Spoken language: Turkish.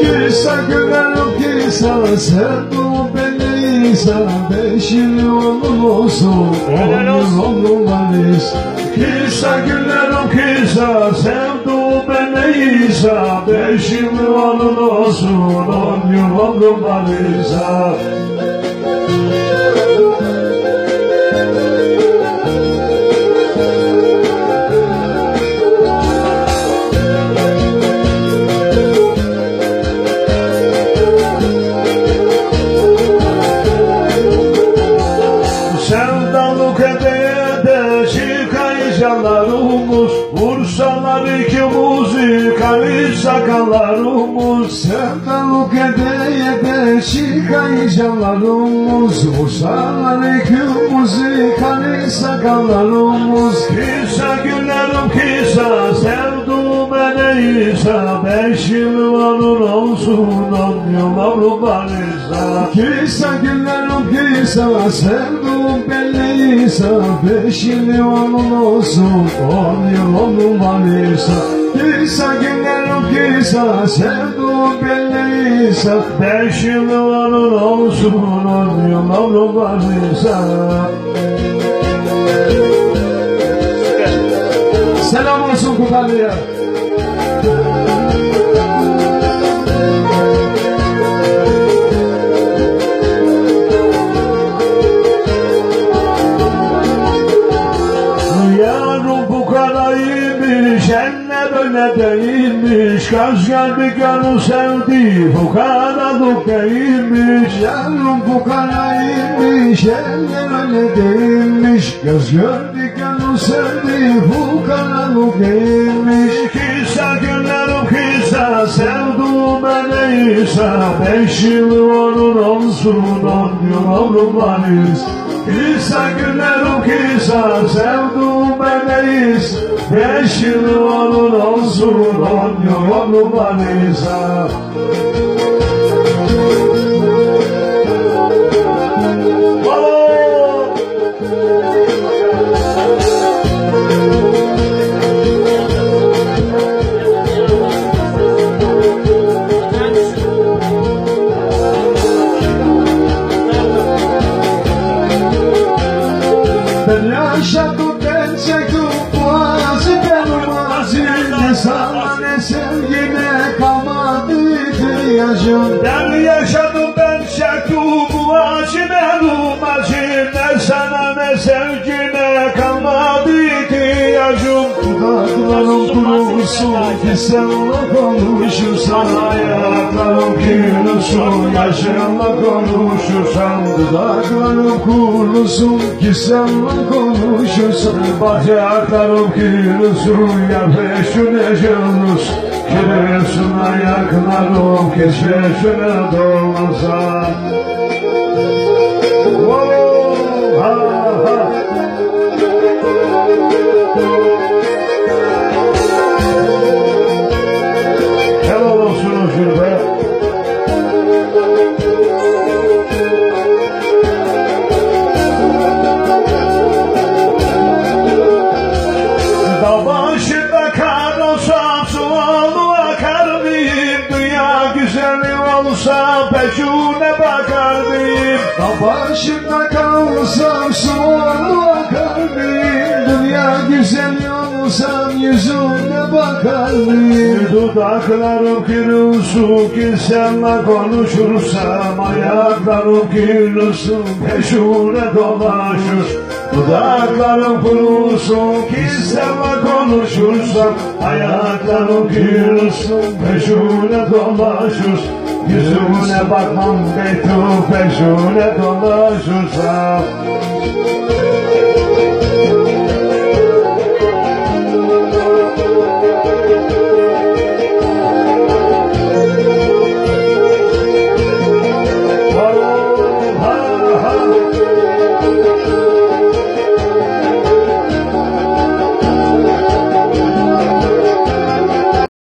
Kisa gülerim kisa sevduğum beni ise Beş yıl onun olsun. On yıl varis Kisa gülerim kisa sevduğum beni ise Beş yıl onun olsun On yıl onun sakallarımız Sevdalık edeye de şikayetçilerimiz Vursalar ikimizi kalit sakallarımız Kisa günlerim kisa sevduğum eneyse Beş yıl onun olsun on yıl avru barışsa Kisa günlerim kisa sevduğum belliyse Beş yıl onun olsun on yıl onun barışsa Kisa günlerim sevduğum belliyse Beş yıl onun olsun on yıl avru barışsa Selam olsun Kupalı'ya. Yarın bu karaymış, eller öyle değilmiş. Kaz geldi gönül sevdi, bu karalık değilmiş. Yarın bu karaymış, eller öyle değilmiş. Göz gördü gönül sevdi, bu karalık değilmiş. Kisa günlerim kisa, sevduğum eneyse Beş yıl onun olsun, on yıl avrum varız Kisa günlerim kisa sevduğum bebeğiz Beş yıl onun olsun on yıl onun দাঁড়িয়ে kurusun ki seninle konuşursan Ayaklarım kırılsın yaşınla konuşursan Dudaklarım kurusun ki seninle konuşursan Bacaklarım kırılsın ya peşine canlısın Kırılsın ayaklarım keşfeşine dolmasa başında kalsam akar mıyım? Dünya güzeli olsam yüzüne bakar mıyım? Dudaklarım kırılsın ki seninle konuşursam Ayaklarım kırılsın peşune dolaşır Dudaklarım kurulsun ki seninle konuşursam Ayaklarım kırılsın peşune dolaşır Yüzümüne bakmam betu peşune dolaşırsam